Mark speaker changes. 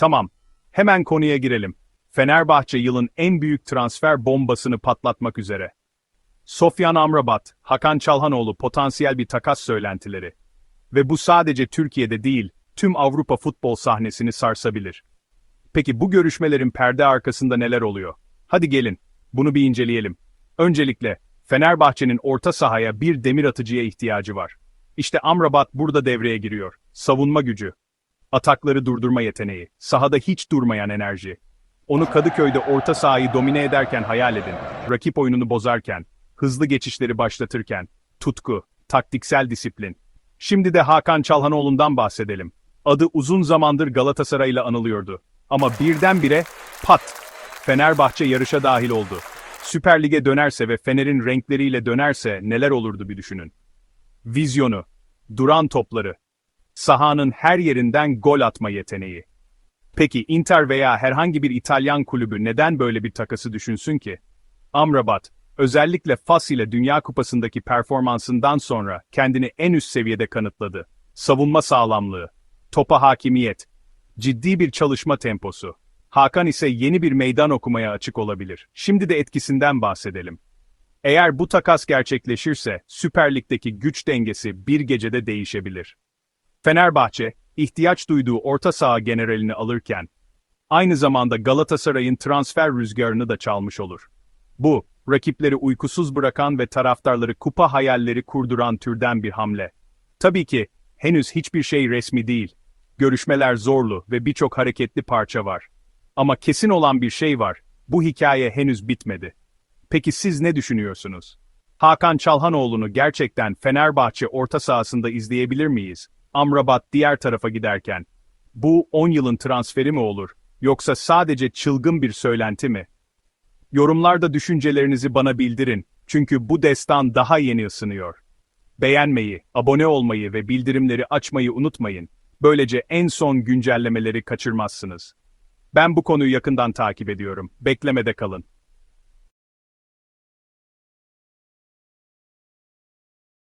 Speaker 1: Tamam, hemen konuya girelim. Fenerbahçe yılın en büyük transfer bombasını patlatmak üzere. Sofyan Amrabat, Hakan Çalhanoğlu potansiyel bir takas söylentileri. Ve bu sadece Türkiye'de değil, tüm Avrupa futbol sahnesini sarsabilir. Peki bu görüşmelerin perde arkasında neler oluyor? Hadi gelin, bunu bir inceleyelim. Öncelikle, Fenerbahçe'nin orta sahaya bir demir atıcıya ihtiyacı var. İşte Amrabat burada devreye giriyor. Savunma gücü, atakları durdurma yeteneği, sahada hiç durmayan enerji. Onu Kadıköy'de orta sahayı domine ederken hayal edin. Rakip oyununu bozarken, hızlı geçişleri başlatırken, tutku, taktiksel disiplin. Şimdi de Hakan Çalhanoğlu'ndan bahsedelim. Adı uzun zamandır Galatasaray ile anılıyordu. Ama birdenbire pat! Fenerbahçe yarışa dahil oldu. Süper Lig'e dönerse ve Fener'in renkleriyle dönerse neler olurdu bir düşünün. Vizyonu, duran topları, sahanın her yerinden gol atma yeteneği. Peki Inter veya herhangi bir İtalyan kulübü neden böyle bir takası düşünsün ki? Amrabat, özellikle Fas ile Dünya Kupası'ndaki performansından sonra kendini en üst seviyede kanıtladı. Savunma sağlamlığı, topa hakimiyet, ciddi bir çalışma temposu. Hakan ise yeni bir meydan okumaya açık olabilir. Şimdi de etkisinden bahsedelim. Eğer bu takas gerçekleşirse Süper Lig'deki güç dengesi bir gecede değişebilir. Fenerbahçe, ihtiyaç duyduğu orta saha generalini alırken, aynı zamanda Galatasaray'ın transfer rüzgarını da çalmış olur. Bu, rakipleri uykusuz bırakan ve taraftarları kupa hayalleri kurduran türden bir hamle. Tabii ki, henüz hiçbir şey resmi değil. Görüşmeler zorlu ve birçok hareketli parça var. Ama kesin olan bir şey var, bu hikaye henüz bitmedi. Peki siz ne düşünüyorsunuz? Hakan Çalhanoğlu'nu gerçekten Fenerbahçe orta sahasında izleyebilir miyiz? Amrabat diğer tarafa giderken. Bu 10 yılın transferi mi olur? Yoksa sadece çılgın bir söylenti mi? Yorumlarda düşüncelerinizi bana bildirin. Çünkü bu destan daha yeni ısınıyor. Beğenmeyi, abone olmayı ve bildirimleri açmayı unutmayın. Böylece en son güncellemeleri kaçırmazsınız. Ben bu konuyu yakından takip ediyorum. Beklemede kalın.